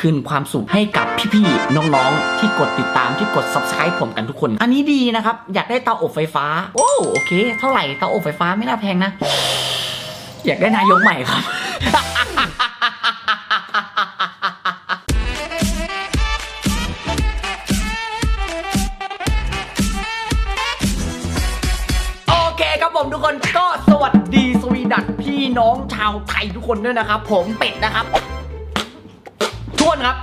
คืนความสุขให้กับพี่ๆน้องๆ ที่กดติดตามที่กด subscribe ผมกันทุกคน อันนี้ดีนะครับ อยากได้เตาอบไฟฟ้า โอ้โอเค เท่าไหร่เตาอบไฟฟ้าไม่น่าแพงนะ อยากได้นายกใหม่ครับโอเคครับผมทุกคนก็สวัสดีสวีดัตพี่น้องชาวไทยทุกคนด้วยนะครับ ผมเป็ดนะครับ ครับ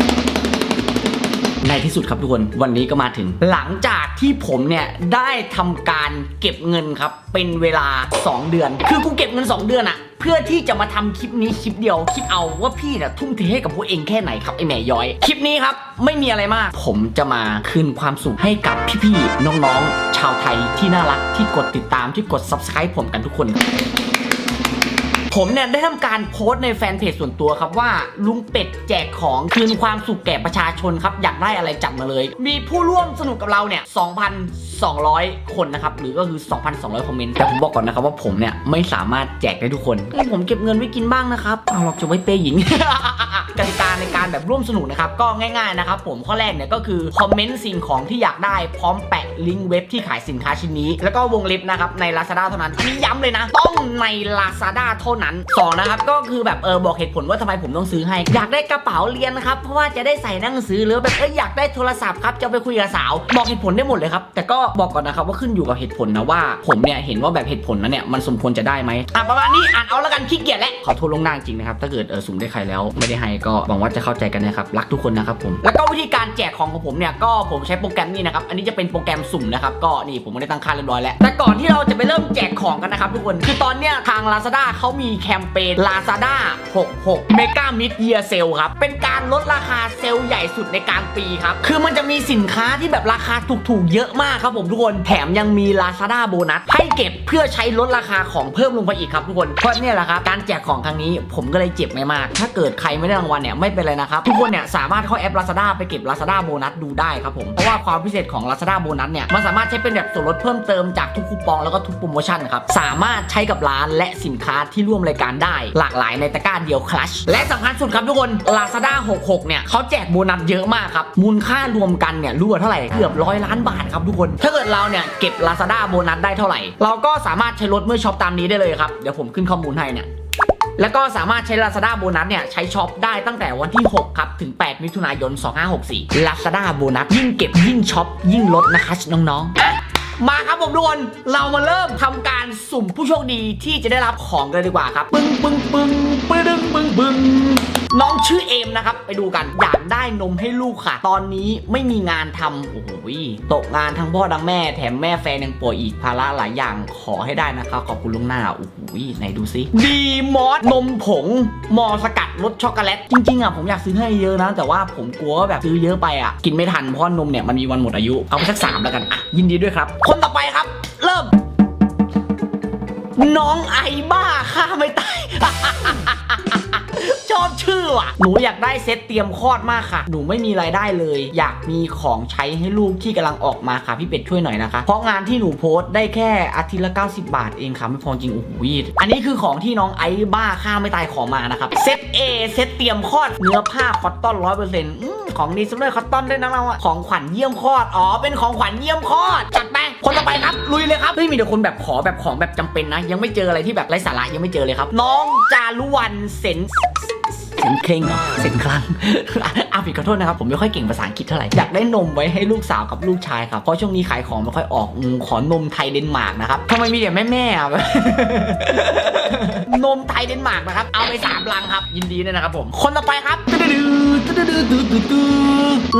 ในที่สุดครับทุกคนวันนี้ก็มาถึง หลังจากที่ผมเนี่ยได้ทำการเก็บเงินครับ เป็นเวลา 2 เดือน คือกูเก็บเงิน 2 เดือนอะเพื่อที่จะมาทำคลิปนี้คลิปเดียวคิดเอาว่าพี่เนี่ยทุ่มเทให้กับพวกเองแค่ไหนครับไอแม่ย้อย คลิปนี้ครับ ไม่มีอะไรมาก ผมจะมาคืนความสุขให้กับพี่ๆน้องๆ ชาวไทยที่น่ารักที่กดติดตามที่กด subscribe ผมกันทุกคน ผมเนี่ยได้ทำการโพสต์ในแฟนเพจส่วนตัวครับว่า ลุงเป็ดแจกของคืนความสุขแก่ประชาชนครับ อยากได้อะไรจัดมาเลย มีผู้ร่วมสนุกกับเราเนี่ย200 คนนะครับ หรือก็คือ 2,200 คอมเมนต์ แต่ผมบอกก่อนนะครับว่าผมเนี่ยไม่สามารถแจกได้ทุกคน ผมเก็บเงินไว้กินบ้างนะครับเอาหรอกจะไว้เปย์หญิงกติกาในการแบบร่วมสนุกนะครับ ก็ง่ายๆนะครับผมข้อแรกเนี่ยก็คือ คอมเมนต์สิ่งของที่อยากได้พร้อมแปะลิงก์เว็บที่ขายสินค้าชิ้นนี้ แล้วก็วงเล็บนะครับใน Lazada เท่านั้นอันนี้ย้ำเลยนะ ต้องใน Lazada เท่านั้นสองนะครับก็คือแบบเออบอกเหตุผลว่าทำไมผมต้องซื้อให้ อยากได้กระเป๋าเรียนนะครับเพราะว่าจะได้ใส่หนังสือหรือแบบเอออยากได้โทรศัพท์ครับจะไปคุยกับสาวบอกเหตุผลได้หมดเลยครับแต่ก็บอกก่อนนะครับว่าขึ้นอยู่กับเหตุผลนะว่า ผมเนี่ยเห็นว่าแบบเหตุผลนั้นเนี่ยมันสมควรจะได้ไหมอะประมาณนี้อ่านเอาแล้วกันขี้เกียจแล้วขอโทษลงหน้าจริงนะครับถ้าเกิดเออสุ่มได้ใครแล้วไม่ได้ให้ก็หวังว่าจะเข้าใจกันนะครับรักทุกคนนะครับผมแล้วก็วิธีการแจกของของผมเนี่ยก็ผมใช้โปรแกรมนี้นะครับอันนี้จะเป็นโปรแกรมสุ่มนะครับก็นี่ผมไม่ได้ตั้งค่าเรียบร้อยแล้วแต่ก่อนที่เราจะไปเริ่มแจกของกันนะครับทุกคนคือตอนเนี้ยทาง Lazada เขามีแคมเปญ Lazada 66 Mega Mid Year Sale ครับเป็นการลดราคาเซลล์ใหญ่สุดในกลางปีครับคือมันจะมีสินค้าที่แบบราคาถูกๆเยอะมากครับผมทุกคนแถมยังมี Lazada โบนัสให้เก็บเพื่อใช้ลดราคาของเพิ่มลงไปอีกครับทุกคนเพราะเนี่ยแหละครับการแจกของครั้งนี้ผมก็เลยเจ็บไม่มาก ถ้าเกิดใครไม่ได้รางวัลเนี่ยไม่เป็นไรนะครับทุกคนเนี่ยสามารถเข้าแอป Lazada ไปเก็บ Lazada โบนัสดูได้ครับผมเพราะว่าความพิเศษของ Lazada โบนัสเนี่ยมันสามารถใช้เป็นแบบส่วนลดเพิ่มเติมจากทุกคูปองแล้วก็ทุกโปรโมชั่นครับสามารถใช้กับร้านและสินค้าที่ร่วมรายการได้ หลากหลายในตะกร้าเดียวคลัชและสำคัญสุดครับทุกคน Lazada 66 เนี่ยเขาแจกโบนัสเยอะมากครับมูลค่ารวมกันเนี่ยรู้ว่าเท่าไหร่เกือบร้อยล้านบาทครับทุกคนถ้าเกิดเราเนี่ยเก็บ Lazada โบนัสได้เท่าไหร่ เราก็สามารถใช้ลดเมื่อช็อปตามนี้ได้เลยครับ เดี๋ยวผมขึ้นข้อมูลให้เนี่ยแล้วก็สามารถใช้ Lazada โบนัสเนี่ยใช้ช็อปได้ตั้งแต่วันที่ 6 ครับ ถึง 8 มิถุนายน 2564 Lazada โบนัสยิ่งเก็บยิ่งช็อปยิ่งลดนะคะน้องๆ มาครับผมทุกคนเรามาเริ่มทำการสุ่มผู้โชคดีที่จะได้รับของกันดีกว่าครับ ปึ้งปึ้งปึ้งปึ้งปึ้งปึ้งน้องชื่อเอมนะครับ ไปดูกันอยากได้นมให้ลูกค่ะ ตอนนี้ไม่มีงานทำโอ้โหตกงานทั้งพ่อทั้งแม่แถมแม่แฟนยังป่วยอีกภาระหลายอย่างขอให้ได้นะครับขอบคุณลุงหน้าโอ้โหไหนดูซิดีมอสนมผงมอสกัดรสช็อกโกแลตจริงๆอะผมอยากซื้อให้เยอะนะ แต่ว่าผมกลัวว่าแบบซื้อเยอะไปอะกินไม่ทันเพราะนมเนี่ยมันมีวันหมดอายุเอาไปสักสามแล้วกันอะยินดีด้วยครับคนต่อไปครับ เริ่ม น้องไอบ้าฆ่าไม่ตาย อบชื่อว่ะ หนูอยากได้เซตเตรียมคลอดมากค่ะ หนูไม่มีรายได้เลย อยากมีของใช้ให้ลูกที่กำลังออกมาค่ะ พี่เป็ดช่วยหน่อยนะคะ เพราะงานที่หนูโพสต์ได้แค่อาทิตย์ละ 90 บาทเองค่ะไม่พอจริงโอ้โหอันนี้คือของที่น้องไอ้บ้าฆ่าไม่ตายขอมานะครับเซต A เซตเตรียมคลอดเนื้อผ้าคอตตอนร้อยเปอร์เซ็นต์ของดีซุปเปอร์คอตตอนด้วยนะเราอะของขวัญเยี่ยมคลอดอ๋อเป็นของขวัญเยี่ยมคลอดจัดไปคนต่อไปครับลุยเลยครับเฮ้ยมีแต่คนแบบขอแบบของแบบจำเป็นนะ ยังไม่เจออะไรที่แบบไร้สาระยังไม่เจอเลยครับ น้องจารุวรรณเซน เสียงเคร่งเหรอเสียงคลั่งอาผิดขอโทษนะครับ ผมไม่ค่อยเก่งภาษาอังกฤษเท่าไหร่ อยากได้นมไว้ให้ลูกสาวกับลูกชายครับ เพราะช่วงนี้ขายของไม่ค่อยออกขอนมไทยเดนมาร์กนะครับทำไมมีแต่แม่แม่อะ นมไทยเดนมาร์กนะครับ เอาไปสามลังครับ ยินดีด้วยนะครับผม คนต่อไปครับ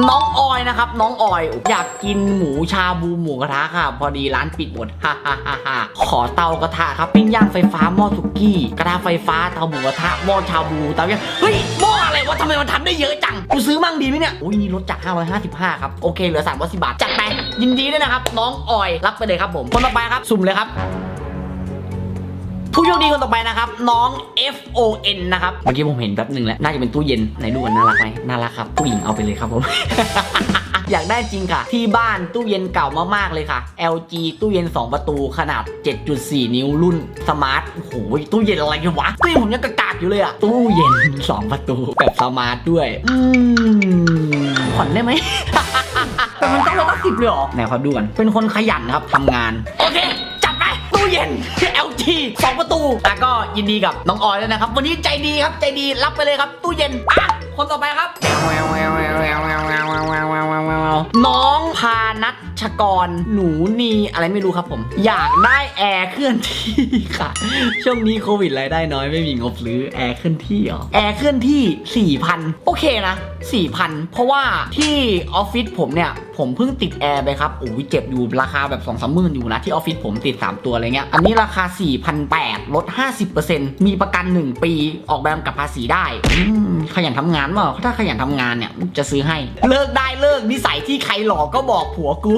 น้องออยนะครับ น้องออย อยากกินหมูชาบูหมูกระทะค่ะ พอดีร้านปิดหมดฮ่าฮ่าฮ่าฮ่าขอเตากระทะครับปิ้งย่างไฟฟ้าหม้อสุกี้ กระทะไฟฟ้าเตาหมูกระทะหม้อชาบูเตาย่างเฮ้ยหม้ออะไรวะทำไมมันทำได้เยอะจังกูซื้อมั่งดีไหมเนี่ยอุ้ยนี่ลดจาก 555 ครับ โอเคเหลือ310บาทจัดไปยินดีด้วยนะครับ น้องออยรับไปเลยครับผมคนต่อไปครับสุ่มเลยครับ ผู้โชคดีคนต่อไปนะครับน้อง F O N นะครับเมื่อกี้ผมเห็นแป๊บหนึ่งแล้วน่าจะเป็นตู้เย็นไหนดูกันน่ารักไหมน่ารักครับผู้หญิงเอาไปเลยครับผมอยากได้จริงค่ะ ที่บ้านตู้เย็นเก่ามากๆเลยค่ะ LG ตู้เย็น 2 ประตูขนาด 7.4 นิ้วรุ่นสมาร์ทโอ้โหตู้เย็นอะไรกันวะตู้เย็นผมยังกากากอยู่เลยอะตู้เย็น 2 ประตู แบบสมาร์ทด้วย อืมผ่อนได้ไหมแต่มันต้องร้อยสิบเลยหรอไหนขอดูกันเป็นคนขยันครับทำงาน โอเค จัดไปตู้เย็น LG 2 ประตูอะก็ยินดีกับน้องออยด้วยนะครับ วันนี้ใจดีครับใจดีรับไปเลยครับ ตู้เย็นอะคนต่อไปครับ น้องพานัชกร หนูนีอะไรไม่รู้ครับผม อยากได้แอร์เคลื่อนที่ค่ะ ช่วงนี้โควิดรายได้น้อยไม่มีงบซื้อแอร์เคลื่อนที่หรอ แอร์เคลื่อนที่ 4,000 โอเคนะ 4,000 เพราะว่าที่ออฟฟิศผมเนี่ย ผมเพิ่งติดแอร์ไปครับโอ้ยเจ็บอยู่ราคาแบบ2องสามหมื่นอยู่นะ ที่ออฟฟิศผมติด 3 ตัวอะไรเงี้ย อันนี้ราคา1,800ลด 50%มีประกัน 1 ปีออกแบบกับภาษีได้ ขยันทำงานเปล่าถ้าขยันทำงานเนี่ยจะซื้อให้ เลิกได้เลิกนิสัยที่ใครหลอกก็บอกผัวกู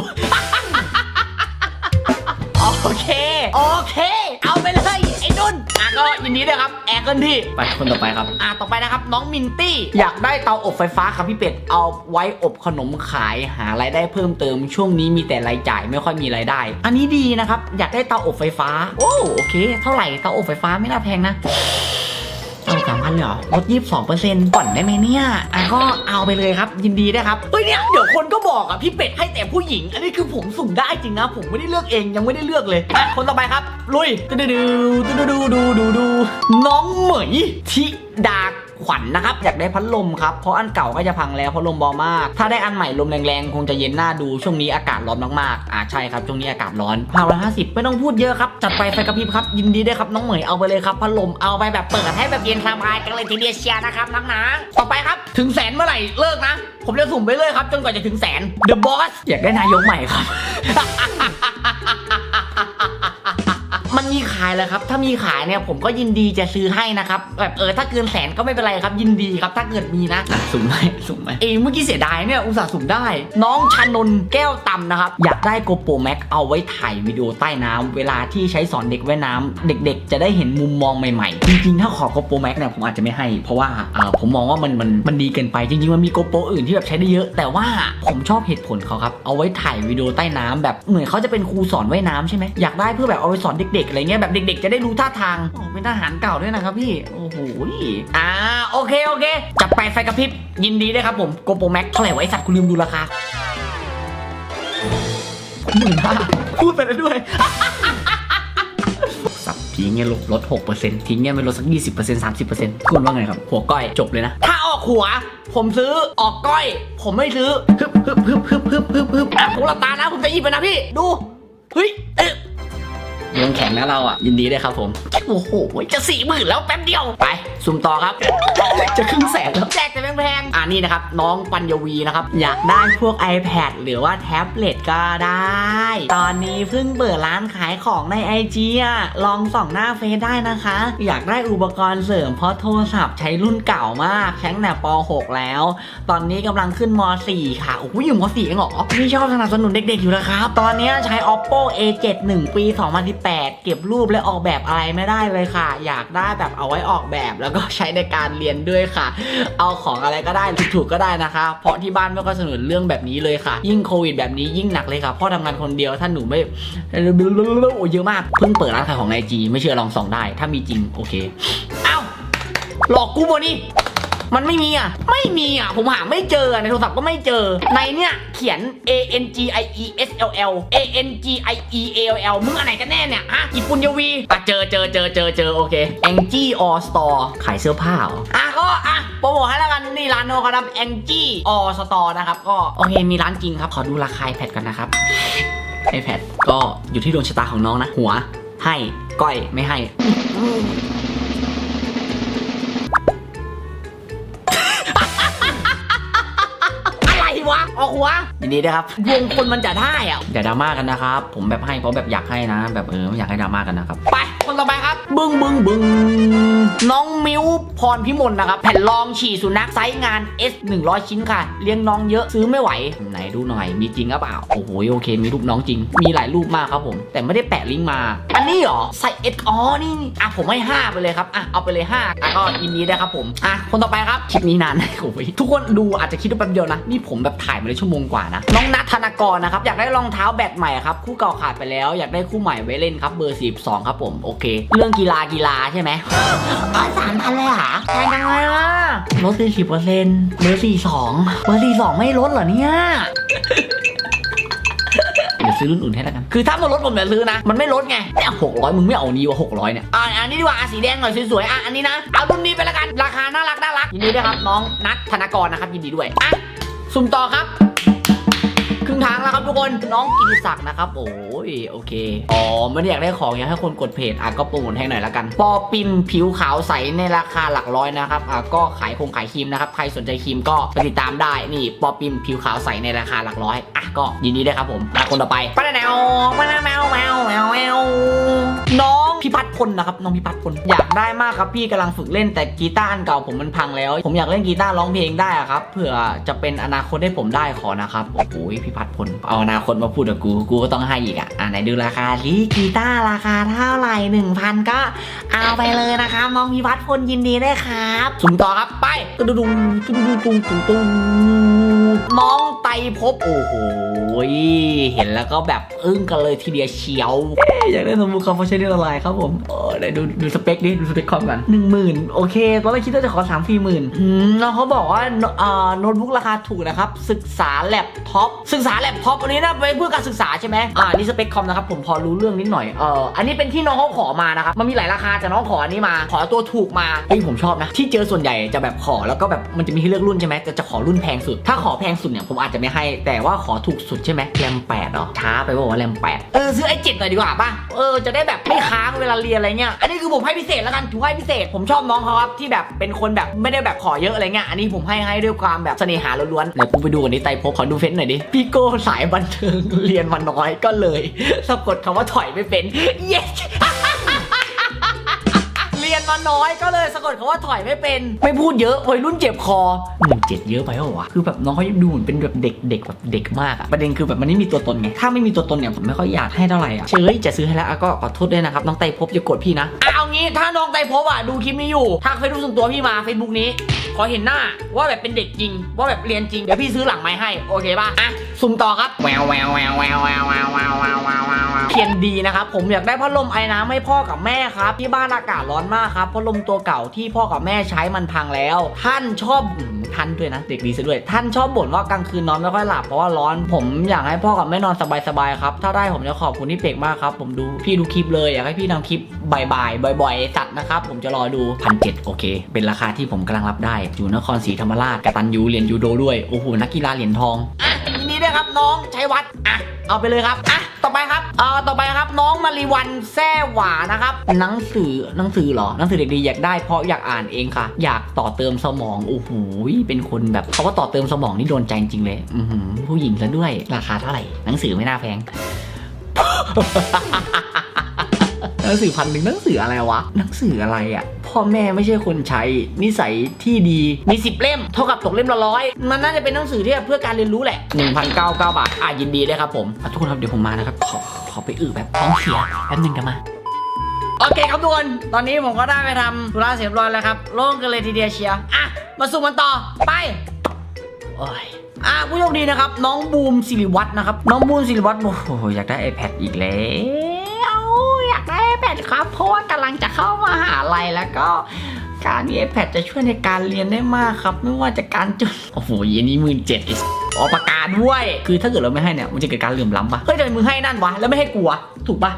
โอเค โอเค เอาไปเลยไอ้นุ่นอะก็ยินดีด้วยครับ แอร์เคลื่อนที่ ไปคนต่อไปครับ อะต่อไปนะครับ น้องมินตี้ อยากได้เตาอบไฟฟ้าครับพี่เป็ด เอาไว้อบขนมขายหารายได้เพิ่มเติม ช่วงนี้มีแต่รายจ่ายไม่ค่อยมีรายได้ อันนี้ดีนะครับ อยากได้เตาอบไฟฟ้า โอ้โอเค เท่าไหร่เตาอบไฟฟ้าไม่น่าแพงนะ เอาสามพันเลยเหรอลดยี่สิบสองเปอร์เซ็นต์ผ่อนได้ไหมเนี่ยอะก็เอาไปเลยครับยินดีนะครับเฮ้ยเนี่ยเดี๋ยวคนก็บอกอะพี่เป็ดให้แต่ผู้หญิง อันนี้คือผมสุ่มได้จริงนะผมไม่ได้เลือกเองยังไม่ได้เลือกเลยอะคนต่อไปครับ ลุยดูดูดูดูดูดูดูน้องเหมยทิดา ขวัญนะครับอยากได้พัดลมครับเพราะอันเก่าก็จะพังแล้วเพราะลมเบามาก ถ้าได้อันใหม่ลมแรงๆ คงจะเย็นหน้าดูช่วงนี้อากาศร้อนมากๆอ่าใช่ครับช่วงนี้อากาศร้อนพาวละห้าสิบไม่ต้องพูดเยอะครับจัดไปไฟกระพริบครับยินดีได้ครับน้องเหมยเอาไปเลยครับพัดลมเอาไปแบบเปิดให้แบบเย็นสบายกันเลยทีเดียวเชียร์นะครับน้องนะต่อไปครับถึงแสนเมื่อไหร่เลิกนะ ผมจะสุ่มไปเลยครับจนกว่าจะถึงแสน The Boss อยากได้นายกใหม่ครับายแล้วครับ ถ้ามีขายเนี่ยผมก็ยินดีจะซื้อให้นะครับแบบเออถ้าเกินแสนก็ไม่เป็นไรครับ ยินดีครับ ถ้าเกิดมีนะอะสุ่มไหมสุ่มไหมเอยเมื่อกี้เสียดายเนี่ยอุตส่าห์สุ่มได้ น้องชานนท์แก้วตำนะครับ อยากได้โกโปรแม็กเอาไว้ถ่ายวิดีโอใต้น้ำเวลาที่ใช้สอนเด็กว่ายน้ำเด็ก ๆ จะได้เห็นมุมมองใหม่ๆ จริงๆ ถ้าขอโกโปรแม็กเนี่ยผมอาจจะไม่ให้ เพราะว่าอ่าผมมองว่ามันมันมันดีเกินไปจริงๆมันมีโกโปรอื่นที่แบบใช้ได้เยอะ แต่ว่าผมชอบเหตุผลเขาครับเอาไว้ถ่ายวิดีโอใต้น้ำแบบเหมือนเขาจะเป็นครูสอนว่ายน้ำใช่ไหมอยากได้เพื่อแบบเอาไปสอนเด็กๆอะไรเงี้ยแบบเด็กๆ จะได้รู้ท่าทางโอ้เป็นทหารเก่าด้วยนะครับพี่ โอ้โหอ่าโอเคโอเค จัดไปไฟกระพริบยินดีด้วยครับผมโกโปรแม็กเท่าไหร่ไวะไอ้สัตว์กูลืมดูราคาหมื่นห้าพูดไปแล้วด้วยสับทิ้งเงี้ยลดลดหกเปอร์เซ็นต์ทิ้งเงี้ยไม่ลดสักยี่สิบเปอร์เซ็นต์สามสิบเปอร์เซ็นต์คุณว่าไงครับ หัวก้อยจบเลยนะ ถ้าออกหัว ผมซื้อออกก้อย ผมไม่ซื้อฮึบฮึบฮึบฮึบฮึบฮึบฮึบอะผมหลับตานะ ผมจะหยิบไปนะพี่ ดู เฮ้ยเอ๊ะ ยังแข็งนะเราอะ ยินดีด้วยครับผม โอ้โห จะสี่หมื่นแล้วแป๊บเดียว ไป สุ่มต่อครับ จะครึ่งแสนแล้วแจกแต่แพงๆอ่านี่นะครับ น้องปัญญวีนะครับ อยากได้พวก iPad หรือว่าแท็บเล็ตก็ได้ ตอนนี้เพิ่งเปิดร้านขายของใน IG อะ ลองส่องหน้าเฟซได้นะคะ อยากได้อุปกรณ์เสริมเพราะโทรศัพท์ใช้รุ่นเก่ามากใช้ตั้งแต่ป .6 แล้ว ตอนนี้กำลังขึ้นม .4 ค่ะ โอ้โหอยู่ม .4 เองเหรอพี่ชอบสนับสนุนเด็กๆอยู่แล้วครับ ตอนนี้ใช้ oppo a7 1 ปี 2018เก็บรูปและออกแบบอะไรไม่ได้เลยค่ะ อยากได้แบบเอาไว้ออกแบบแล้วก็ใช้ในการเรียนด้วยค่ะ เอาของอะไรก็ได้ถูกๆก็ได้นะคะ เพราะที่บ้านไม่ก็สนับสนุนเรื่องแบบนี้เลยค่ะ ยิ่งโควิดแบบนี้ยิ่งหนักเลยค่ะพ่อทำงานคนเดียวถ้าหนูไม่โอ้เยอะมากเพิ่งเปิดร้านขายของในจีไม่เชื่อลองส่องได้ ถ้ามีจริงโอเคเอ้าหลอกกูบนี่ มันไม่มีอะ ไม่มีอะ ผมหาไม่เจอในโทรศัพท์ก็ไม่เจอ ในเนี่ยเขียน A N G I E S L L A N G I E A L L มึงอันไหนกันแน่เนี่ยฮะญี่ปุ่นยวีอะเจอเจอเจอเจอเจอโอเค Angie All Store ขายเสื้อผ้าอะก็อะโปรโมทให้แล้วกันนี่ร้านโนครับ Angie All Store นะครับ ก็โอเคมีร้านจริงครับ ขอดูราคา iPad กันนะครับ iPad ก็อยู่ที่ดวงชะตาของน้องนะ หัวให้ก้อยไม่ให้ ออกหัวยินดีด้วยครับดวงคนมันจะได้อะอย่าดราม่ากันนะครับ ผมแบบให้เพราะแบบอยากให้นะ แบบเออไม่อยากให้ดราม่ากันนะครับ ไปคนต่อไปครั บึ้งบึ้งบึ้งน้องมิวพรพิมลนะครับ แผ่นรองฉี่สุนัขไซส์งาน S 100 ชิ้นค่ะ เลี้ยงน้องเยอะซื้อไม่ไหว ไหนดูหน่อย มีจริงหรือเปล่า โอ้โห โอเค มีรูปน้องจริง มีหลายรูปมากครับผม แต่ไม่ได้แปะลิงก์มา อันนี้เหรอใส่เอสอ๋อ นี่ อะ ผมให้ 5 ไปเลยครับ อะ เอาไปเลย 5อะก็ยินดีได้ครับผม อะ คนต่อไปครับ คลิปนี้นานโอ้ยทุกคนดูอาจจะคิดว่าแป๊บเดียวนะ นี่ผมแบบถ่ายมาเลยชั่วโมงกว่านะ น้องนัทธนากรนะครับ อยากได้รองเท้าแบตใหม่ครับ คู่เก่าขาดไปแล้ว อยากได้คู่ใหม่ไว้เล่นครับ เบอร์ 42 ครับผม โอเค เรื่องกีฬาฬากีฬาใช่ไหมอ๋อสามพันเลยเหรอแพงจังเลยอะลดสี่สิบเปอร์เซ็นต์เบอร์สี่สองเบอร์สี่สองไม่ลดเหรอเนี่ยเดี๋ยวซื้อรุ่นอื่นให้แล้วกัน คือถ้ามันลดผมจะซื้อนะ มันไม่ลดไงเนี่ยหกร้อยมึงไม่เอานี้วะหกร้อยเนี่ย อ่าอันนี้ดีกว่าอะสีแดงหน่อยสวยๆ อะ อันนี้นะ เอารุ่นนี้ไปแล้วกัน ราคาน่ารักน่ารัก ยินดีด้วยครับน้องนัทธนากรนะครับยินดีด้วย อะ สุ่มต่อครับครึ่ง ทุกคนน้องกิติศักดิ์นะครับ โอ้ยโอเคอ๋อไม่ได้อยากได้ของอยากให้คนกดเพจอะก็โปรโมทให้หน่อยละกัน ปอปิมผิวขาวใสในราคาหลักร้อยนะครับอะก็ขายคงขายครีมนะครับใครสนใจครีมก็ไปติดตามได้นี่ ปอปิมผิวขาวใสในราคาหลักร้อยอะก็ยินดีด้วยครับผมอะคนต่อไปป้าแนวป้าแนวแมวแมวแมวแมวน้องพิพัฒน์พลนะครับน้องพิพัฒน์พลอยากได้มากครับพี่กำลังฝึกเล่นแต่กีตาร์อันเก่าผมมันพังแล้ว ผมอยากเล่นกีตาร์ร้องเพลงได้อะครับเผื่อจะเป็นอนาคตให้ผมได้ขอนะครับโอ้โหพิพัฒน์พลเอาอนาคตมาพูดกับกู กูก็ต้องให้อีกอะอะไหนดูราคาสิกีตาร์ราคาเท่าไหร่หนึ่งพันก็เอาไปเลยนะครับน้องพิวัตรพลยินดีด้วยครับสุ่มต่อครับไปตุ้งตุ้งตุ้งตุ้งตุ้ง น้องไตรภพโอ้โห เห็นแล้วก็แบบอึ้งกันเลยทีเดียวเชียวเอ๊ะอยากได้สมุดคอมโพชันนี่อะไรครับผมเออไหนดูดูสเปคดิ ดูสเปคคอมกันหนึ่งหมื่นโอเค ตอนแรกคิดว่าจะขอสามสี่หมื่นอืมแล้วเขาบอกว่าเอ่อโน้ตบุ๊กราคาถูกนะครับ ศึกษาแล็ปท็อป ศึกษาแล็ปท็อปอันนี้นะไปเพื่อการศึกษาใช่ไหมอ่า นี่สเปคคอมนะครับ ผมพอรู้เรื่องนิดหน่อย เอออันนี้เป็นที่น้องเขาขอมานะครับ มันมีหลายราคาแต่น้องขออันนี้มา ขอตัวถูกมาเฮ้ยผมชอบนะ ที่เจอส่วนใหญ่จะแบบขอแล้วก็แบบมันจะมีให้เลือกรุ่นใช่ไหมแต่จะขอรุ่นแพงสุด ถ้าขอแพงสุดเนี่ยผมอาจจะไม่ให้ แต่ว่าขอถูกสุดใช่ไหมแรมแปดเหรอช้าไปบอกว่าแรมแปดเออซื้อไอ้เจ็ดหน่อยดีกว่าป่ะเออจะได้แบบไม่ค้างเวลาเรียนอะไรเงี้ยอันนี้คือผมให้พิเศษแล้วกันถือให้พิเศษ ผมชอบน้องเขาครับที่แบบเป็นคนแบบไม่ได้แบบขอเยอะอะไรเงี้ยอันนี้ผมให้ให้ด้วยความแบบเสน่หาล้วนๆเดี๋ยวกูไปดูกันดิไตรภพขอดูเฟซหน่อยดิพี่โก้สายบันเทิงเรียนมาน้อยก็เลยสะกดคำว่าถอยไม่เป็นเย้เรียน มาน้อยก็เลยสะกดคำว่าถอยไม่เป็น ไม่พูดเยอะวัยรุ่นเจ็บคอหมื่นเจ็ดเยอะไปเหรอวะคือแบบน้องเขาดูเหมือนเป็นแบบเด็กเด็กแบบเด็กมากอะประเด็นคือแบบมันไม่มีตัวตนไงถ้าไม่มีตัวตนเนี่ยผมไม่ค่อยอยากให้เท่าไหร่อะเชยจะซื้อให้แล้วอะก็ขอโทษด้วยนะครับน้องไตรภพอย่าโกรธพี่นะอะเอางี้ถ้าน้องไตรภพอะดูคลิปนี้อยู่ทักเฟซบุ๊กส่วนตัวพี่มาเฟซบุ๊กนี้ขอเห็นหน้าว่าแบบเป็นเด็กจริง ว่าแบบเรียนจริง เดี๋ยวพี่ซื้อหลังไม้ให้โอเคป่ะอะสุ่มต่อครับแววแววแววแววแววแววแววแววแววแววแววเพียนดีนะครับผมอยากได้พัดลมไอ้น้ำให้พ่อกับแม่ครับที่บ้านอากาศร้อนมากครับพัดลมตัวเก่าที่พ่อกับแม่ใช้มันพังแล้ว ท่านชอบท่านด้วยนะ เด็กดีซะด้วย ท่านชอบบ่นว่ากลางคืนนอนไม่ค่อยหลับเพราะว่าร้อน ผมอยากให้พ่อกับแม่นอนสบายๆครับ ถ้าได้ผมจะขอบคุณที่เป็กมากครับ ผมดูพี่ดูคลิปเลยอยากให้พี่ทำคลิปบ่ายๆบ่อยๆสัตัดนะครับ ผมจะรอดูพันเจ็ดโอเค เป็นราคาที่ผมกำลังรับได้ อยู่นครศรีธรรมราชกตันยูเรียนยูโดด้วย โอ้โห นักกีฬาเหรียญทองอะ ดีด้วยครับน้องชัยวัฒน์อะเอาไปเลยครับอะต่อไปครับเอ่อต่อไปครับน้องมาริวันแซ่หวานะครับหนังสือหนังสือเหรอหนังสือเด็กดีอยากได้เพราะอยากอ่านเองค่ะ อยากต่อเติมสมองโอ้โหเป็นคนแบบเขาว่าต่อเติมสมองนี่โดนใจจริงเลยอือหือผู้หญิงซะด้วยราคาเท่าไหร่หนังสือไม่น่าแพง นังสือพันหนึ่งหนังสืออะไรวะ หนังสืออะไรอะ พ่อแม่ไม่ใช่คนใช้ นิสัยที่ดีมีสิบเล่ม เท่ากับตกเล่มละร้อยมันน่าจะเป็นหนังสือที่เพื่อการเรียนรู้แหละ1,099บาทอะยินดีเลยครับผมอะทุกคนครับเดี๋ยวผมมานะครับขอขอไปอึแบบท้องเสียแป๊บหนึงกันมาโอเคครับทุกคน ตอนนี้ผมก็ได้ไปทำธุระเสร็จเรียบร้อยแล้วครับ โล่งกันเลยทีเดียวเชียร์อะ มาสู่กันต่อ ไป โอ้ยอะผู้โชคดีนะครับ น้องบูมสิริวัฒน์นะครับ น้องบูมสิริวัฒน์โอ้โหอยากได้ iPad อีกแล้ว อยากได้ iPad ครับ เพราะว่ากำลังจะเข้ามาหาลัยแล้วก็การมี iPad จะช่วยในการเรียนได้มากครับ ไม่ว่าจะการจดโอ้โหเย็นนี้หมื่นเจ็ดออกประกาศด้วย คือถ้าเกิดเราไม่ให้เนี่ยมันจะเกิดการเหลื่อมล้ำปะเฮ้ยทำไมมึงให้นั่นวะแล้วไม่ให้กูวะถูกปะ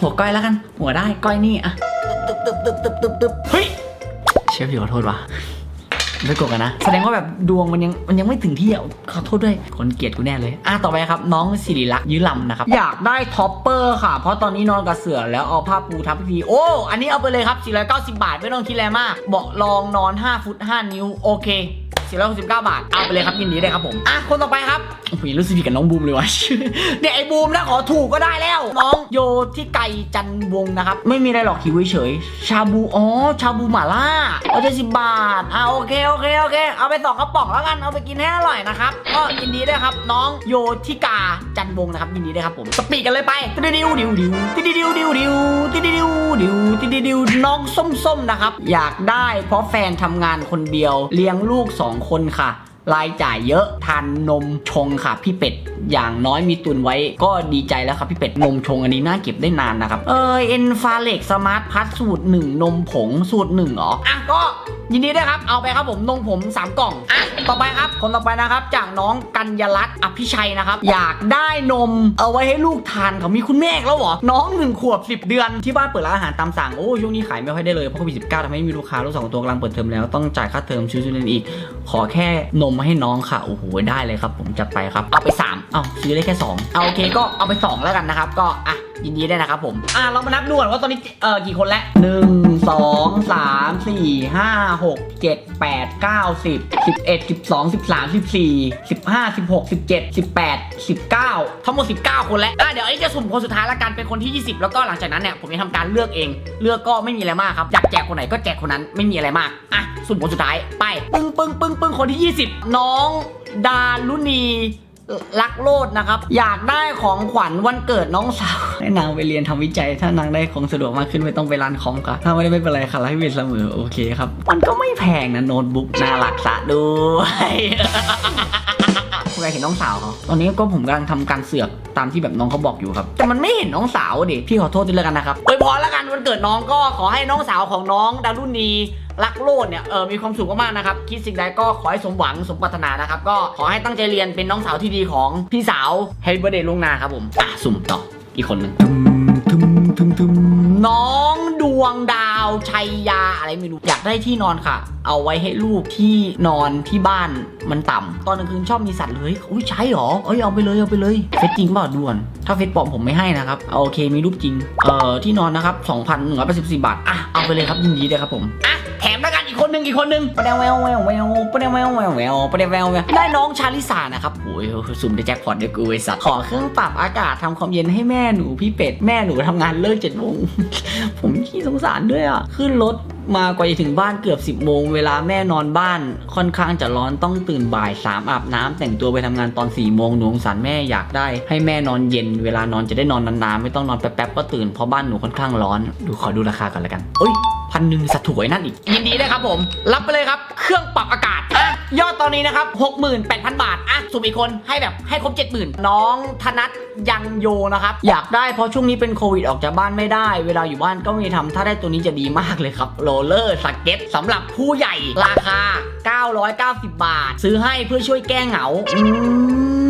หัวก้อยแล้วกัน หัวได้ก้อยนี่อะตึบตึบตึบตึบตึบตึบเฮ้ยเชฟพี่ขอโทษวะ ไม่โกรธกันนะ แสดงว่าแบบดวงมันยังมันยังไม่ถึงที่อะขอโทษด้วยคนเกลียดกูแน่เลยอะต่อไปครับน้องสิริลักษ์ยืลำนะครับอยากได้ท็อปเปอร์ค่ะ เพราะตอนนี้นอนกับเสือแล้วเอาผ้าปูทับพิธีโอ้อันนี้เอาไปเลยครับ490 บาทไม่ต้องคิดอะไรมากเบาะรองนอน 5 ฟุต 5 นิ้วโอเค 469 บาท เอาไปเลยครับยินดีเลยครับผม อะ คนต่อไปครับโอ้โหรู้สึกผิดกับน้องบูมเลยวะเนี่ยไอ้บูมนะขอถูกก็ได้แล้ว น้องโยที่ไก่จันวงศ์นะครับ ไม่มีอะไรหรอกคิวเฉยๆชาบู อ๋อ ชาบูหม่าล่าเอาจะสิบบาท อะโอเคโอเคโอเค เอาไปสองกระป๋องแล้วกัน เอาไปกินให้อร่อยนะครับก็ยินดีด้วยครับ น้องโยทิกาจันวงศ์นะครับ ยินดีด้วยครับผม สปีดกันเลยไปติดิวดิวดิวติดิวดิวดิวติดิวดิวดิวติดิวดิวน้องส้มๆนะครับ อยากได้เพราะแฟนทำงานคนเดียว เลี้ยงลูกสองคนค่ะ รายจ่ายเยอะทานนมชงค่ะพี่เป็ด อย่างน้อยมีตุนไว้ก็ดีใจแล้วครับพี่เป็ดนมชงอันนี้น่าเก็บได้นานนะครับ เออเอ็นฟาเล็กสมาร์ทพัทสูตรหนึ่งนมผงสูตรหนึ่งเหรอ อะก็ยินดีด้วยครับ เอาไปครับผมนมผม 3 กล่อง อะ ต่อไปครับ คนต่อไปนะครับ จากน้องกัญญรัตน์อภิชัยนะครับ อยากได้นมเอาไว้ให้ลูกทานเขามีคุณแม่แล้วเหรอ น้องหนึ่งขวบ 10 เดือนที่บ้านเปิดร้านอาหารตามสั่ง โอ้ช่วงนี้ขายไม่ค่อยได้เลย เพราะโควิดสิทำให้ไม่มีลูกค้าลูกสองตัวกำลังเปิดเทอมแล้วต้องจ่ายค่าเทอมซื้อซื้อเรนอีก ขอแค่นมให้น้องค่ะ โอ้โห ได้เลยครับ ผมจัดไปครับ เอาไป3เอาซื้อได้แค่2เอาโอเคก็เอาไป 2 แล้วกันนะครับ ก็อะยินดีได้นะครับผมอะเรามานับดูก่อนว่าตอนนี้เอ่อกี่คนแล้วหนึ่งสองสามสี่ห้าหกเจ็ดแปดเก้าสิบสิบเอ็ดสิบสองสิบสามสิบสี่สิบห้าสิบหกสิบเจ็ดสิบแปดสิบเก้าทั้งหมดสิบเก้าคนแล้วอะเดี๋ยวไอ้จะสุ่มคนสุดท้ายละกันเป็นคนที่20แล้วก็หลังจากนั้นเนี่ยผมจะทำการเลือกเอง เลือกก็ไม่มีอะไรมากครับอยากแจกคนไหนก็แจกคนนั้นไม่มีอะไรมากอะสุ่มคนสุดท้ายไปปึ้งปึ้งปึ้งปึ้งคนที่20น้องดารุณี ลักโลดนะครับ อยากได้ของขวัญวันเกิดน้องสาว ให้นางไปเรียนทำวิจัย ถ้านางได้ของสะดวกมากขึ้นไม่ต้องไปร้านคอมค่ะ ถ้าไม่ได้ไม่เป็นไรค่ะให้เวียนเสมอโอเคครับ มันก็ไม่แพงนะโน้ตบุ๊กน่ารักสะด้วยคุณยายเห็นน้องสาวเขาตอนนี้ก็ผมกำลังทำการเสือกตามที่แบบน้องเขาบอกอยู่ครับ แต่มันไม่เห็นน้องสาวดิพี่ขอโทษด้วยแล้วกันนะครับอวยพรแล้วกันวันเกิดน้องก็ขอให้น้องสาวของน้องดารุณี รักโลดเนี่ยเออมีความสุขมากๆนะครับคิดสิ่งใดก็ขอให้สมหวังสมปรารถนานะครับก็ขอให้ตั้งใจเรียนเป็นน้องสาวที่ดีของพี่สาวเฮเบอร์เดย์ลุงนาครับผมอะสุ่มต่ออีกคนหนึ่งทึมทึมทึม น้องดวงดาวชัยยาอะไรไม่รู้ อยากได้ที่นอนค่ะ เอาไว้ให้ลูกที่นอนที่บ้านมันต่ำตอนกลางคืนชอบมีสัตว์เลยอุ้ยใช่หรอเอ้ยเอาไปเลยเอาไปเลยเฟซจริงเปล่าด่วน ถ้าเฟซปลอมผมไม่ให้นะครับเอาโอเคมีรูปจริงเอ่อที่นอนนะครับ2,184บาทอะเอาไปเลยครับยินดีเลยครับผมอะแถมแล้วกัน คนหนึ่งอีกคนหนึ่งปะเดวแววแววแววปะเดวแววแววแววปะเดวแววแววได้น้องชาลิสานะครับโอ้ยสุ่มได้แจ็คพอตเดียวกูไอ้สัตว์ขอเครื่องปรับอากาศทำความเย็นให้แม่หนูพี่เป็ดแม่หนูทำงานเลิกเจ็ดโมงผมขี้สงสารด้วยอะขึ้นรถมากว่าจะถึงบ้านเกือบ 10บโมงเวลาแม่นอนบ้าน ค่อนข้างจะร้อนต้องตื่นบ่ายสามอาบน้ำแต่งตัวไปทำงานตอน4ี่โมงหนูสงสารแม่อยากได้ ให้แม่นอนเย็น เวลานอนจะได้นอนนานๆไม่ต้องนอนแป๊บๆก็ตื่นเพราะบ้านหนูค่อนข้างร้อน ดูขอดูราคาก่อนละกันเอ้ย พันหนึ่งสัตว์ถวยนั่นอีก ยินดีด้วยครับผม รับไปเลยครับ เครื่องปรับอากาศอะยอดตอนนี้นะครับ68,000 บาทอะสุ่มอีกคนให้แบบให้ครบ 70,000 น้องธนัทยังโยนะครับ อยากได้เพราะช่วงนี้เป็นโควิดออกจากบ้านไม่ได้ เวลาอยู่บ้านก็ไม่มีทำถ้าได้ตัวนี้จะดีมากเลยครับโรลเลอร์สเก็ตสำหรับผู้ใหญ่ราคา 990 บาท ซื้อให้เพื่อช่วยแก้เหงาอืม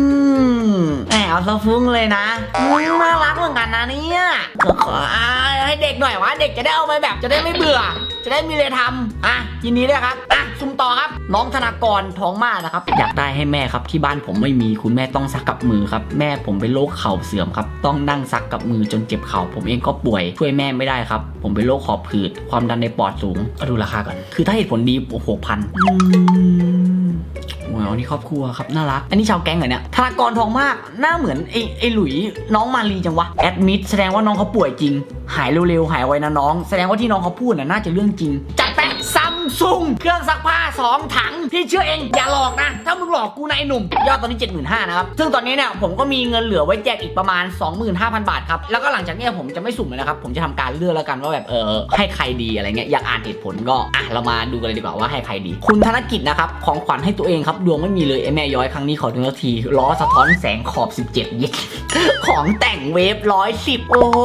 แหมเอาซะฟุ้งเลยนะอืมน่ารักเหมือนกันนะเนี่ยขออ่าให้เด็กหน่อยวะเด็กจะได้เอาไปแบบจะได้ไม่เบื่อ จะได้มีอะไรทำอะยินดีด้วยครับอะซุ่มต่อครับ น้องธนากรท้องมากนะครับ อยากได้ให้แม่ครับที่บ้านผมไม่มีคุณแม่ต้องซักกับมือครับแม่ผมเป็นโรคเข่าเสื่อมครับต้องนั่งซักกับมือจนเจ็บเข่าผมเองก็ป่วย ช่วยแม่ไม่ได้ครับ ผมเป็นโรคหอบผืดความดันในปอดสูงเอาดูราคาก่อน คือถ้าเหตุผลดีหกพัน อืมว้าวนี่ครอบครัวครับน่ารัก อันนี้ชาวแก๊งเหรอเนี่ยธนากรทองมากหน้าเหมือนไอ้ไอ้หลุยน้องมารีจังวะแอดมิดแสดงว่าน้องเขาป่วยจริง หายเร็วๆหายไวนะน้อง แสดงว่าที่น้องเขาพูดน่ะน่าจะเรื่องจริงจัดไป ซุงเครื่องซักผ้า 2 ถัง พี่เชื่อเองอย่าหลอกนะ ถ้ามึงหลอกกูนายหนุ่ม ยอดตอนนี้ 75,000นะครับ ซึ่งตอนนี้เนี่ยผมก็มีเงินเหลือไว้แจกอีกประมาณ 25,000 บาทครับ แล้วก็หลังจากนี้ผมจะไม่สุ่มเลยนะครับ ผมจะทำการเลือกแล้วกันว่าแบบเออให้ใครดีอะไรเงี้ยอยากอ่านเหตุผลก็อะเรามาดูกันเลยดีกว่าว่าให้ใครดี คุณธนกิจนะครับของขวัญให้ตัวเองครับดวงไม่มีเลยไอแม่ย้อยครั้งนี้ขอถึงนาทีล้อสะท้อนแสงขอบ 17เย็ดของแต่งเวฟร้อยสิบโอ้โห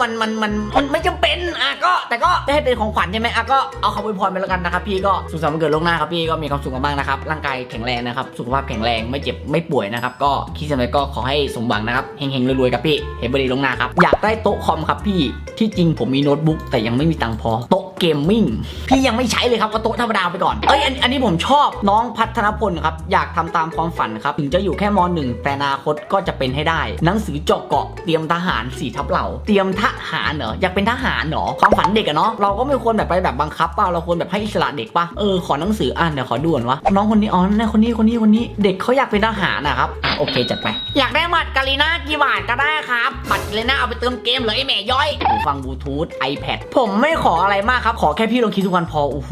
มันมันมันมันไม่จำเป็นอะก็แต่ก็ได้ให้เป็นของขวัญใช่ไหมอะก็เอาคำอวยพรไปแล้วกันนะครับพี่ก็สุขสันต์วันเกิดล่วงหน้าครับพี่ก็มีความสุขมากๆนะครับร่างกายแข็งแรงนะครับสุขภาพแข็งแรงไม่เจ็บไม่ป่วยนะครับก็คิดสิ่งใดก็ขอให้สมหวังนะครับเฮงๆรวยๆกับพี่เฮบดีล่วงหน้าครับอยากได้โต๊ะคอมครับพี่ที่จริงผมมีโน้ตบุ๊กแต่ยังไม่มีตังค์พอโต๊ะ เกมมิ่งพี่ยังไม่ใช้เลยครับก็โต๊ะธรรมดาไปก่อนเอ้ยอันอันนี้ผมชอบน้องพัฒนพลครับอยากทำตามความฝันครับถึงจะอยู่แค่มหนึ่งแต่อนาคตก็จะเป็นให้ได้ หนังสือเจาะเกาะเตรียมทหารสี่ทับเหล่า เตรียมทหารเหรออยากเป็นทหารเหรอความฝันเด็กอะเนาะเราก็ไม่ควรแบบไปแบบบังคับป่ะเราควรแบบให้อิสระเด็กป่ะเออขอหนังสืออ่านเดี๋ยวขอด่วนวะน้องคนนี้อ๋อนี่คนนี้คนนี้คนนี้เด็กเขาอยากเป็นทหารนะครับอะโอเคจัดไป อยากได้บัตรกาลีน่ากี่บาทก็ได้ครับบัตรกาลีน่าเอาไปเติมเกมเหรอไอแม่ย่อยหูฟังบลูทูธ iPad ผมไม่ขออะไรมากครับ ขอแค่พี่ลองคิดทุกวันพอโอ้โห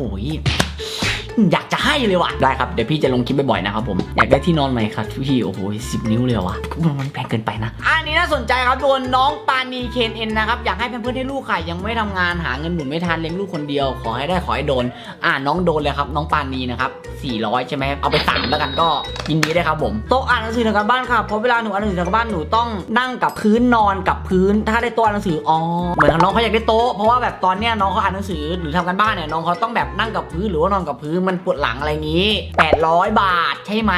อยากจะให้เลยว่ะได้ครับเดี๋ยวพี่จะลงคลิปบ่อยๆนะครับผมอยากได้ที่นอนใหม่ครับพี่โอ้โหสิบนิ้วเลยเหรอวะมันแพงเกินไปนะอันนี้น่าสนใจครับโดนน้องปานีเคนเอ็นนะครับอยากให้เพื่อนๆให้ลูกค่ะยังไม่ทำงานหาเงินหมุนไม่ทันเลี้ยงลูกคนเดียว ขอให้ได้ขอให้โดน อ่าน้องโดนเลยครับน้องปานีนะครับ400 ใช่ไหมเอาไป 3 แล้วกันก็ยินดีได้วยครับผมโต๊ะอ่านหนังสือทำการบ้านค่ะเพราะเวลาหนูอ่านหนังสือทำการบ้านหนูต้องนั่งกับพื้นนอนกับพื้น ถ้าได้โต๊ะอ่านหนังสืออ๋อเหมือนน้องเขาอยากได้โต๊ะเพราะว่าแบบตอนเนี้ยน้องเขาอ่านหนังสือหรือทำการบ้านเนี่ยน้องเขาต้องแบบนั่งกับพื้นหรือว่านอนกับพื้นมันปวดหลังอะไรนี้ 800 บาทใช่ไหม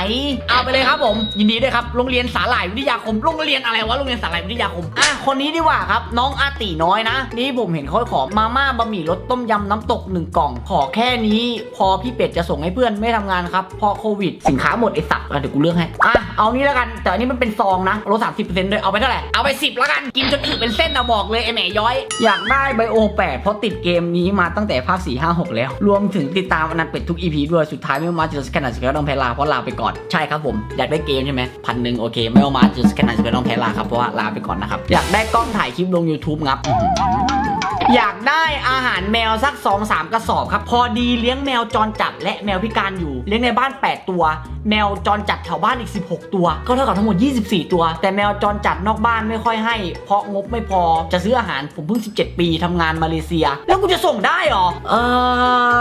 เอาไปเลยครับผม ยินดีด้วยครับ โรงเรียนสาหร่ายวิทยาคม โรงเรียนอะไรวะ โรงเรียนสาหร่ายวิทยาคม อะ คนนี้ดีกว่าครับ น้องอาติน้อยนะ นี่ผมเห็นเขาขอมาม่าบะหมี่รสต้มยำน้ำตกหนึ่งกล่อง ขอแค่นี้ พอพี่เป็ดจะส่งให้เพื่อนไม่ทำงานครับเพราะโควิด สินค้าหมดไอสัตว์อะเดี๋ยวกูเลือกให้ อะ เอานี้แล้วกัน แต่อันนี้มันเป็นซองนะลดสามสิบเปอร์เซ็นต์ด้วย เอาไปเท่าไหร่ เอาไปสิบแล้วกัน กินจนอึเป็นเส้นนะบอกเลยไอ้แหม่ย้อย อยากได้ไบโอแปดเพราะติดเกมนี้มาตั้งแต่ภาค4 5 6แล้ว รวมถึงติดตามอนันต์เป็ดทุก EP ด้วยสุดท้ายไม่มาจุดสแกนหนังสแก็ต้องแพ้ลาเพราะลาไปก่อนใช่ครับผมอยากได้เกมใช่ไหมพันหนึ่งโอเคไม่เอามาจุดสแกนหนังสแก็ต้องแพ้ลาครับเพราะว่าลาไปก่อนนะครับอยากได้กล้องถ่ายคลิปลง YouTube งับ อยากได้อาหารแมวสัก 2 3 กระสอบครับ พอดีเลี้ยงแมวจรจัดและแมวพิการอยู่ เลี้ยงในบ้าน 8 ตัว แมวจรจัดแถวบ้านอีก 16 ตัว ก็เท่ากับทั้งหมด 24 ตัว แต่แมวจรจัดนอกบ้านไม่ค่อยให้ เพราะงบไม่พอจะซื้ออาหารผมเพิ่ง 17 ปีทำงานมาเลเซีย แล้วกูจะส่งได้หรอ เอ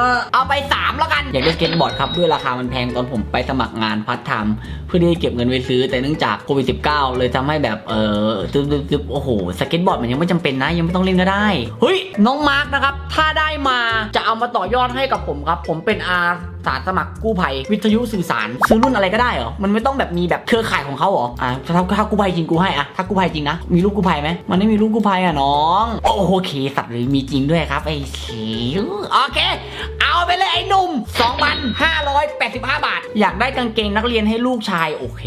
อเอาไป 3 แล้วกัน อยากได้สเก็ตบอร์ดครับด้วยราคามันแพงตอนผมไปสมัครงานพาร์ทไทม์เพื่อที่จะเก็บเงินไว้ซื้อแต่เนื่องจากโควิด -19 เลยทำให้แบบเออตึ๊บตึ๊บตึ๊บโอ้โหสเก็ตบอร์ดมันยังไม่จำเป็นนะยังไม่ต้องเล่นก็ได้เฮ้ยน้องมาร์กนะครับ ถ้าได้มาจะเอามาต่อยอดให้กับผมครับ ผมเป็นอาสาสมัครกู้ภัยวิทยุสื่อสารซื้อรุ่นอะไรก็ได้เหรอ มันไม่ต้องแบบมีแบบเครือข่ายของเขาเหรอ อ่าถ้าถ้ากู้ภัยจริงกูให้อะถ้ากู้ภัยจริงนะ มีลูกกู้ภัยไหมมันไม่มีลูกกู้ภัยอะน้อง โอเค สัตว์เลยมีจริงด้วยครับไอ้เขียวโอเค ไปเลยไอ้หนุ่ม 2,585 บาท อยากได้กางเกงนักเรียนให้ลูกชาย โอเค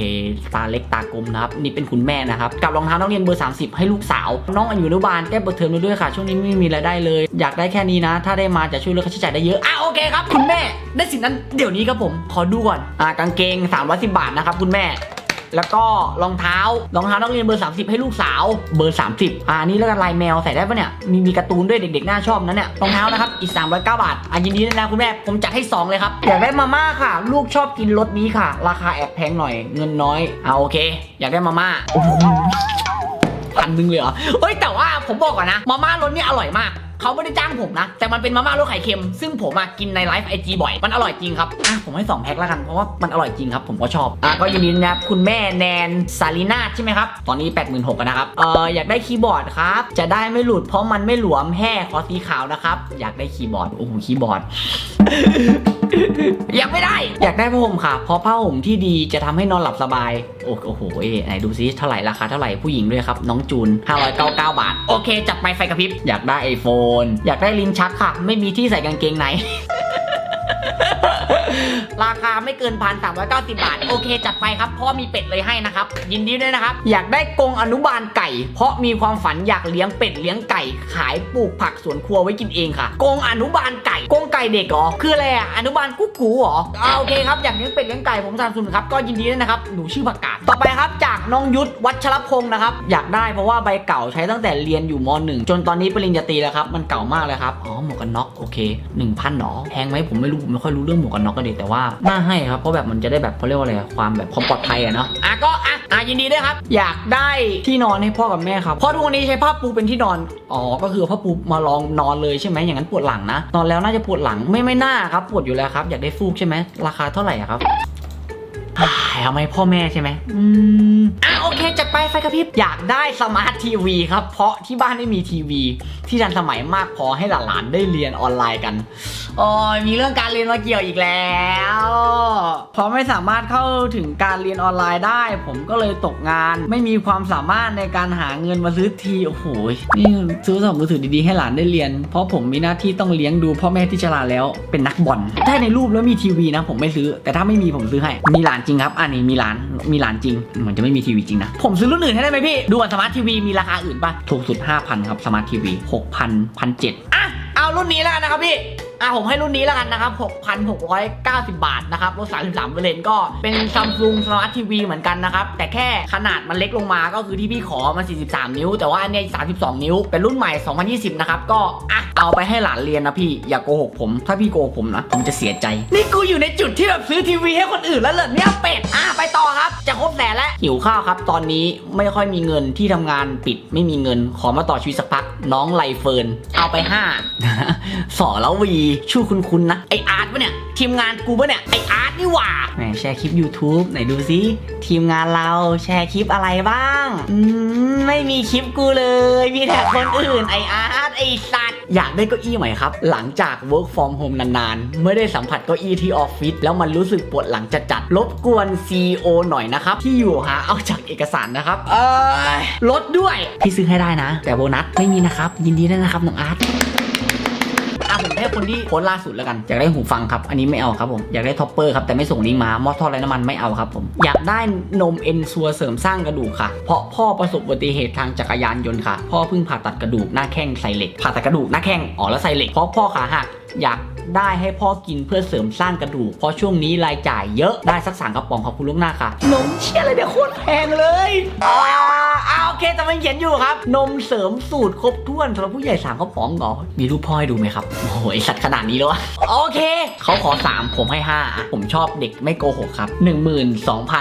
ตาเล็กตากลมนะครับ นี่เป็นคุณแม่นะครับ กับรองเท้านักเรียนเบอร์ 30 ให้ลูกสาว น้องอายุอนุบาลแก้เปิดเทอมด้วยค่ะ ช่วงนี้ไม่มีรายได้เลย อยากได้แค่นี้นะ ถ้าได้มาจะช่วยเลดค่าใช้จ่ายได้เยอะ อะโอเคครับ คุณแม่ ได้สิ่งนั้นเดี๋ยวนี้ครับผม ขอดูก่อน อ่ากางเกง 310 บาทนะครับคุณแม่ แล้วก็รองเท้ารองเท้านักเรียนเบอร์ 30 ให้ลูกสาวเบอร์ 30อ่านี่แล้วกันลายแมวใส่ได้ปะเนี่ยมีมีการ์ตูนด้วยเด็กๆน่าชอบนะเนี่ยรองเท้านะครับอีก 309 บาทอะยินดีด้วยนะคุณแม่ผมจัดให้ 2 เลยครับอยากได้มาม่าค่ะ ลูกชอบกินรสนี้ค่ะ ราคาแอบแพงหน่อยเงินน้อยอ่าโอเค อยากได้มาม่าพันหนึ่งเลยเหรอเฮ้ยแต่ว่าผมบอกก่อนนะมาม่ารสนี่อร่อยมาก เขาไม่ได้จ้างผมนะ แต่มันเป็นมาม่ารสไข่เค็ม ซึ่งผมมากินในไลฟ์ไอจีบ่อย มันอร่อยจริงครับ อะ ผมให้ 2 แพ็คแล้วกัน เพราะว่ามันอร่อยจริงครับ ผมก็ชอบ อะ ก็ยินดีนะครับ คุณแม่แนนซาลีนาใช่ไหมครับ ตอนนี้ 86,000นะครับ เอ่อ อยากได้คีย์บอร์ดครับ จะได้ไม่หลุดเพราะมันไม่หลวมแห่ขอสีขาวนะครับ อยากได้คีย์บอร์ด โอ้โห คีย์บอร์ดยังไม่ได้ อยากได้ผ้าห่มค่ะ เพราะผ้าห่มที่ดีจะทำให้นอนหลับสบาย โอ้โอ้โหเอ้ไหนดูซิเท่าไหร่ราคาเท่าไหร่ผู้หญิงด้วยครับ น้องจูน599 บาท โอเค จัดไปไฟกระพริบ อยากได้ไอโฟนอยากได้ลิ้นชักค่ะ ไม่มีที่ใส่กางเกงใน ราคาไม่เกินพันสามร้อยเก้าสิบาท โอเค จัดไปครับพราะมีเป็ดเลยให้นะครับ ยินดีด้วยนะครับ อยากได้กรงอนุบาลไก่ เพราะมีความฝันอยากเลี้ยงเป็ดเลี้ยงไก่ ขายปลูกผักสวนครัวไว้กินเองค่ะกรงอนุบาลไก่กรงไก่เด็กเหรอคืออะไรอะอนุบาลกุ๊กกูเหรออ่าโอเคครับอยากเลี้ยงเป็ดเลี้ยงไก่ผมสนับสนุนครับก็ยินดีด้วยนะครับหนูชื่อผักกาดต่อไปครับจากน้องยุทธวัชรพงศ์นะครับอยากได้เพราะว่าใบเก่าใช้ตั้งแต่เรียนอยู่มหนึ่งจนตอนนี้ปริญญาตรีแล้วครับมันเก่ามากเลยครับอ๋อหมวกกันน็อกโอเค1,000หนอแพงไหมผมไม่รู้ผมไม่ค่อยรู้เรื่องหมวกกันน็อกกันดีแต่ว่าน่าให้ครับเพราะแบบมันจะได้แบบเขาเรียกว่าอะไรอะความแบบความปลอดภัยอะเนาะอะก็อะอะยินดีด้วยครับ อยากได้ที่นอนให้พ่อกับแม่ครับเพราะทุกวันนี้ใช้ผ้าปูเป็นที่นอนอ๋อก็คือเอาผ้าปูมาลองนอนเลยใช่ไหมอย่างนั้นปวดหลังนะนอนแล้วน่าจะปวดหลังไม่ไม่น่าครับปวดอยู่แล้วครับอยากได้ฟูกใช่ไหมราคาเท่าไหร่อะครับอ้ายเอาไหมพ่อแม่ใช่ไหมอืมอะโอเคจัดไปไฟกระพริบอยากได้สมาร์ททีวีครับ เพราะที่บ้านไม่มีทีวี ที่ทันสมัยมากพอให้หลานๆได้เรียนออนไลน์กันโอ้ยมีเรื่องการเรียนมาเกี่ยวอีกแล้วเพราะไม่สามารถเข้าถึงการเรียนออนไลน์ได้ ผมก็เลยตกงาน ไม่มีความสามารถในการหาเงินมาซื้อทีโอ้โหนี่ซื้อโทรศัพท์มือถือดีๆให้หลานได้เรียน เพราะผมมีหน้าที่ต้องเลี้ยงดูพ่อแม่ที่ชราแล้วเป็นนักบอลถ้าในรูปแล้วมีทีวีนะ ผมไม่ซื้อ แต่ถ้าไม่มีผมซื้อให้มีหลานจริงครับอันนี้มีร้านมีร้านจริงเหมือนจะไม่มีทีวีจริงนะ ผมซื้อรุ่นอื่นให้ได้ไหมพี่ ดูสมาร์ททีวีมีราคาอื่นปะถูกสุด 5,000 ครับสมาร์ททีวี6,000 1,700อะเอารุ่นนี้แล้วนะครับพี่ อะผมให้รุ่นนี้แล้วกันนะครับ 6,690 บาทนะครับรถ33เปอร์เซ็นต์ก็เป็นซัมซุงสมาร์ททีวีเหมือนกันนะครับ แต่แค่ขนาดมันเล็กลงมาก็คือที่พี่ขอมา43 นิ้ว แต่ว่าอันเนี้ย32 นิ้ว เป็นรุ่นใหม่ 2020 นะครับ ก็อะเอาไปให้หลานเรียนนะพี่ อย่าโกหกผม ถ้าพี่โกหกผมนะ ผมจะเสียใจ นี่กูอยู่ในจุดที่แบบซื้อทีวีให้คนอื่นแล้วเหรอเนี่ยเป็ดอะไปต่อครับ จะครบแสนแล้วหิวข้าวครับ ตอนนี้ไม่ค่อยมีเงินที่ทำงานปิดไม่มีเงิน ขอมาต่อชีวิตสักพักน้องไลเฟิร์นเอาไปห้าสอแล้ววีชื่อคุณคุณนะ ไออาร์ตปะเนี่ย ทีมงานกูปะเนี่ย ไออาร์ตนี่หว่าแหมแชร์คลิป YouTube ไหนดูซิ ทีมงานเราแชร์คลิปอะไรบ้างอืมไม่มีคลิปกูเลย มีแต่คนอื่นไออาร์ตไอสัตว์อยากได้เก้าอี้ใหม่ครับ หลังจาก work from home นานๆ ไม่ได้สัมผัสเก้าอี้ที่ออฟฟิศแล้วมันรู้สึกปวดหลังจัดจัดๆรบกวน CEO หน่อยนะครับ ที่อยู่หาเอาจากเอกสารนะครับเออลดด้วยพี่ซื้อให้ได้นะ แต่โบนัสไม่มีนะครับ ยินดีด้วยนะครับน้องอาร์ต อะผมให้คนที่โพสล่าสุดแล้วกันอยากได้หูฟังครับอันนี้ไม่เอาครับผมอยากได้ท็อปเปอร์ครับแต่ไม่ส่งลิงก์มาหมอทอดไรน้ำมันไม่เอาครับผมอยากได้นมเอ็นซัวเสริมสร้างกระดูกค่ะ เพราะพ่อประสบอุบัติเหตุทางจักรยานยนต์ค่ะ พ่อเพิ่งผ่าตัดกระดูกหน้าแข้งใส่เหล็กผ่าตัดกระดูกหน้าแข้งอ๋อแล้วใส่เหล็กเพราะพ่อขาหักอยากได้ให้พ่อกินเพื่อเสริมสร้างกระดูก เพราะช่วงนี้รายจ่ายเยอะได้สักสามกระป๋องขอบคุณล่วงหน้าค่ะ นมเชี่ยอะไรเนี่ยโคตรแพงเลยอ่าอ่าโอเคแต่มันเขียนอยู่ครับ นมเสริมสูตรครบถ้วนสำหรับผู้ใหญ่สามกระป๋องเหรอมีรูปพ่อให้ดูไหมครับโอ้โหไอ้สัตว์ขนาดนี้แล้ววะโอเคเขาขอ 3 ผมให้ 5 อะ ผมชอบเด็กไม่โกหกครับ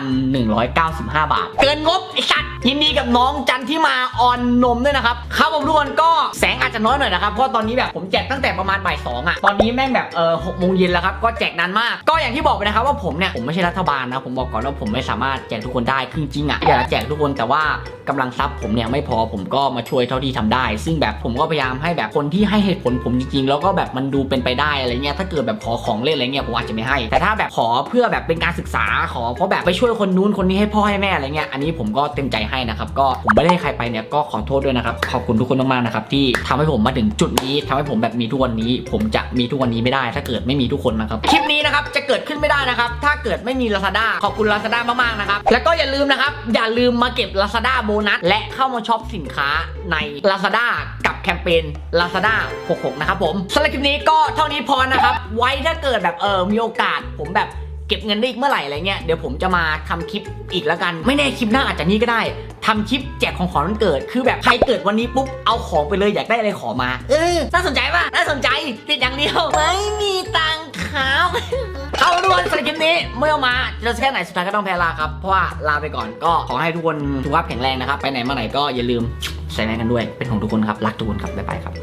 12,195 บาท เกินงบไอ้สัตว์ยินดีกับน้องจันที่มาออนนมด้วยนะครับครับผมทุกคนก็แสงอาจจะน้อยหน่อยนะครับเพราะตอนนี้แบบผมแจกตั้งแต่ประมาณบ่ายสองอะตอนนี้แม่งแบบเออหกโมงเย็นแล้วครับก็แจกนานมาก ก็อย่างที่บอกไปนะครับว่าผมเนี่ยผมไม่ใช่รัฐบาลนะผมบอกก่อนว่าผมไม่สามารถแจกทุกคนได้คือจริงๆอะอยากจะแจกทุกคนแต่ว่ากำลังทรัพย์ผมเนี่ยไม่พอผมก็มาช่วยเท่าที่ทำได้ ซึ่งแบบผมก็พยายามให้แบบคนที่ให้เหตุผลผมจริงๆแล้วก็แบบมันดูเป็นไปได้อะไรเงี้ยถ้าเกิดแบบขอของเล่นอะไรเงี้ยผมอาจจะไม่ให้ แต่ถ้าแบบขอเพื่อแบบเป็นการศึกษาขอเพราะแบบไปช่วยคนนู้นคนนี้ให้พ่อให้แม่อะไรเงี้ยอันนี้ผมก็เต็มใจให้นะครับก็ผมไม่ได้ให้ใครไปเนี่ยก็ขอโทษด้วยนะครับขอบคุณทุกคนมากๆนะครับที่ทำให้ผมมาถึงจุดนี้ทำให้ผมแบบมีทุกวันนี้ ผมจะมีทุกวันนี้ไม่ได้ ถ้าเกิดไม่มีทุกคนนะครับ คลิปนี้นะครับจะเกิดขึ้นไม่ได้นะครับ ถ้าเกิดไม่มี Lazada ขอบคุณ Lazada มากๆนะครับ แล้วก็อย่าลืมนะครับ อย่าลืมมาเก็บ Lazada โบนัสและเข้ามาช็อปสินค้าใน Lazada กับแคมเปญ Lazada 66 นะครับผมสำหรับคลิปนี้ก็เท่านี้พอนะครับ ไว้ถ้าเกิดแบบเออมีโอกาสผมแบบ เก็บเงินได้อีกเมื่อไหร่อะไรเงี้ยเดี๋ยวผมจะมาทำคลิปอีกแล้วกัน ไม่แน่คลิปหน้าอาจจะนี้ก็ได้ทำคลิปแจกของขวัญวันเกิด คือแบบใครเกิดวันนี้ปุ๊บเอาของไปเลยอยากได้อะไรขอมา เออน่าสนใจป่ะน่าสนใจติดอย่างเดียวไม่มีตังค์ครับเอาทุกคนสำหรับคลิปนี้เมื่อมาจะแค่ไหนสุดท้ายก็ต้องแพ้ลาครับเพราะว่าลาไปก่อนก็ขอให้ทุกคนสุขภาพแข็งแรงนะครับไปไหนมาไหนก็อย่าลืมใส่แมสกันด้วยเป็นของทุกคนครับรักทุกคนครับบ๊ายบายครับ